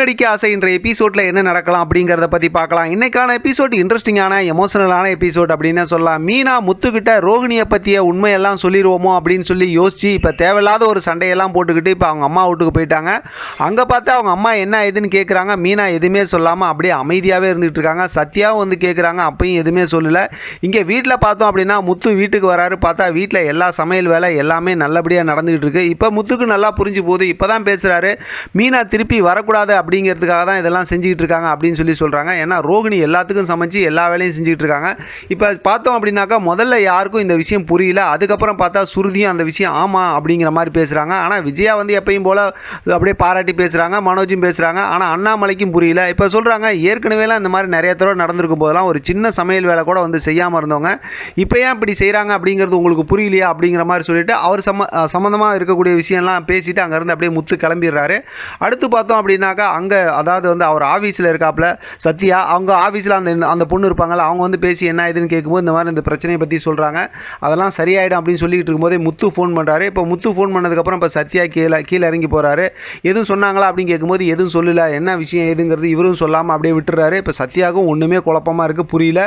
நடிக்க ஆசை என்ற எபிசோட்ல என்ன நடக்கலாம் அப்படிங்கிறத பற்றி பார்க்கலாம். இன்னைக்கான எபிசோட் இன்ட்ரெஸ்டிங்கான எமோஷனலான எபிசோட் அப்படின்னு சொல்லலாம். மீனா முத்துக்கிட்ட ரோகிணியை பற்றிய உண்மையெல்லாம் சொல்லிடுவோமோ அப்படின்னு சொல்லி யோசிச்சு இப்போ தேவையில்லாத ஒரு சண்டையெல்லாம் போட்டுக்கிட்டு இப்போ அவங்க அம்மா வீட்டுக்கு போயிட்டாங்க. அங்கே பார்த்தா அவங்க அம்மா என்ன ஏதுன்னு கேட்குறாங்க மீனா எதுவுமே சொல்லாமல் அப்படியே அமைதியாகவே இருந்துகிட்டு இருக்காங்க. சத்யாவும் வந்து கேட்குறாங்க அப்பயும் எதுவுமே சொல்லலை. இங்கே வீட்டில் பார்த்தோம் அப்படின்னா முத்து வீட்டுக்கு வராரு. பார்த்தா வீட்டில் எல்லா சமையல் வேலை எல்லாமே நல்லபடியாக நடந்துகிட்டு இருக்கு. இப்போ முத்துக்கு நல்லா புரிஞ்சு போகுது. இப்போ தான் பேசுகிறாரு மீனா திருப்பி வரக்கூடாது அப்படிங்கிறதுக்காக தான் இதெல்லாம் செஞ்சுக்கிட்டு இருக்காங்க அப்படின்னு சொல்லி சொல்கிறாங்க ஏன்னா ரோகிணி எல்லாத்துக்கும் சமைச்சு எல்லா வேலையும் செஞ்சுக்கிட்டு இருக்காங்க. இப்போ பார்த்தோம் அப்படின்னாக்கா முதல்ல யாருக்கும் இந்த விஷயம் புரியல. அதுக்கப்புறம் பார்த்தா சுருதியும் அந்த விஷயம் ஆமாம் அப்படிங்கிற மாதிரி பேசுகிறாங்க ஆனால் விஜயா வந்து எப்பயும் போல் அப்படியே பாராட்டி பேசுகிறாங்க மனோஜும் பேசுகிறாங்க ஆனால் அண்ணாமலைக்கும் புரியல. இப்போ சொல்கிறாங்க ஏற்கனவேலாம் இந்த மாதிரி நிறைய தடவை நடந்திருக்கும் போதெல்லாம் ஒரு சின்ன சமையல் வேலை கூட வந்து செய்யாமல் இருந்தவங்க. இப்போ ஏன் இப்படி செய்கிறாங்க அப்படிங்கிறது உங்களுக்கு புரியலையா அப்படிங்கிற மாதிரி சொல்லிட்டு அவர் சம்ம சம்மந்தமாக இருக்கக்கூடிய விஷயம்லாம் பேசிட்டு அங்கேருந்து அப்படியே முத்து கிளம்பிடுறாரு. அடுத்து பார்த்தோம் அப்படின்னாக்கா அங்கே அதாவது வந்து அவர் ஆஃபீஸில் இருக்காப்புல சத்யா அவங்க ஆஃபீஸில் அந்த அந்த பொண்ணு இருப்பாங்கள அவங்க வந்து பேசி என்ன இதுன்னு கேட்கும்போது இந்த மாதிரி இந்த பிரச்சனையை பற்றி சொல்கிறாங்க அதெல்லாம் சரியாயிடும் அப்படின்னு சொல்லிக்கிட்டு இருக்கும்போதே முத்து ஃபோன் பண்ணுறாரு இப்போ முத்து ஃபோன் பண்ணதுக்கப்புறம் இப்போ சத்யா கீழே கீழே இறங்கி போகிறாரு எதுவும் சொன்னாங்களா அப்படின்னு கேட்கும்போது எதுவும் சொல்லல. என்ன விஷயம் எதுங்கிறது இவரும் சொல்லாமல் அப்படியே விட்டுறாரு. இப்போ சத்யாவுக்கும் ஒன்றுமே குழப்பமாக இருக்குது புரியல.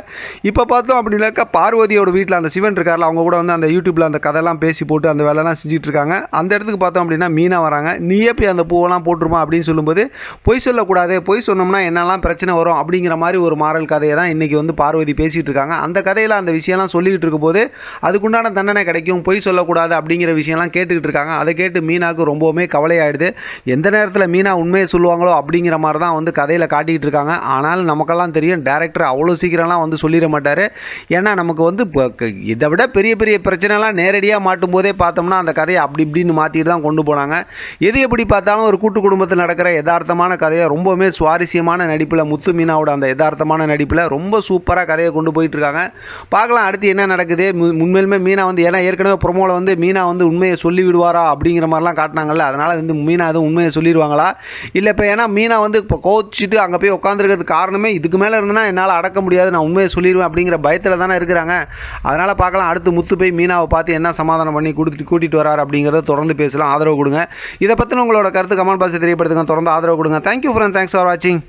இப்போ பார்த்தோம் அப்படின்னாக்கா பார்வதியோட வீட்டில் அந்த சிவன் இருக்கார்ல அவங்க கூட வந்து அந்த யூடியூப்பில் அந்த கதையெல்லாம் பேசி போட்டு அந்த வேலைலாம் செஞ்சுட்டு இருக்காங்க. அந்த இடத்துக்கு பார்த்தோம் அப்படின்னா மீனா வராங்க. நீயே போய் அந்த பூவெல்லாம் போட்டுருமா அப்படின்னு சொல்லும்போது பொய் சொல்லக்கூடாது பொய் சொன்னோம்னா என்னெல்லாம் பிரச்சனை வரும் அப்படிங்கிற மாதிரி ஒரு மாறல் கதையை தான் இன்றைக்கி வந்து பார்வதி பேசிகிட்டு இருக்காங்க. அந்த கதையில் அந்த விஷயம்லாம் சொல்லிக்கிட்டு இருக்கும்போது அதுக்குண்டான தண்டனை கிடைக்கும் பொய் சொல்லக்கூடாது அப்படிங்கிற விஷயம்லாம் கேட்டுக்கிட்டு இருக்காங்க. அதை கேட்டு மீனாவுக்கு ரொம்பவுமே கவலையாயிடுது. எந்த நேரத்தில் மீனா உண்மையை சொல்லுவாங்களோ அப்படிங்கிற மாதிரி தான் வந்து கதையில் காட்டிக்கிட்டு இருக்காங்க. ஆனாலும் நமக்கெல்லாம் தெரியும் டேரக்டர் அவ்வளோ சீக்கிரம்லாம் வந்து சொல்லிட மாட்டார். ஏன்னா நமக்கு வந்து க- இதை விட பெரிய பெரிய பிரச்சனைலாம் நேரடியாக மாட்டும் போதே பார்த்தோம்னா அந்த கதையை அப்படி இப்படின்னு மாற்றிட்டு தான் கொண்டு போனாங்க. எது எப்படி பார்த்தாலும் ஒரு கூட்டு குடும்பத்தில் நடக்கிற யதார்த்தமான கதையை ரொம்பவுமே சுவாரஸ்யமான நடிப்பில் முத்து மீனாவோட அந்த யதார்த்தமான நடிப்பில் ரொம்ப சூப்பராக கதையை கொண்டு போயிட்டுருக்காங்க. பார்க்கலாம் அடுத்து என்ன நடக்குது? மு- உண்மையிலுமே மீனா வந்து ஏன்னா ஏற்கனவே ப்ரொமோவில் வந்து மீனா வந்து உண்மையை சொல்லி விடுவாரா அப்படிங்கிற மாதிரிலாம் காட்டினாங்கல்ல அதனால் வந்து மீனா எதுவும் உண்மையை சொல்லிடுவாங்களா இல்லை இப்போ ஏன்னா மீனா வந்து இப்போ கோச்சிட்டு அங்கே போய் உட்காந்துருக்கிறதுக்கு காரணமே இதுக்கு மேலே இருந்தனா என்னால் அடக்க முடியாது நான் உண்மையை சொல்லிடுவேன் அப்படிங்கிற பயத்தில் தானே இருக்கிறாங்க. அதனால் பார்க்கலாம் அடுத்து முத்து போய் மீனாவை பார்த்து என்ன சமாதானம் பண்ணி கொடுத்துட்டு கூட்டிகிட்டு வரார் அப்படிங்கிறத தொடர்ந்து பேசலாம். ஆதரவு கொடுங்க. இதை பற்றின உங்களோட கருத்து கமெண்ட் பாக்ஸை தெரியப்படுத்துங்க. தொடர்ந்து ஆதரவு கொடுங்க தேங்க்யூ ஃப்ரெண்ட் தேங்க்ஸ் ஃபார் வாட்சிங்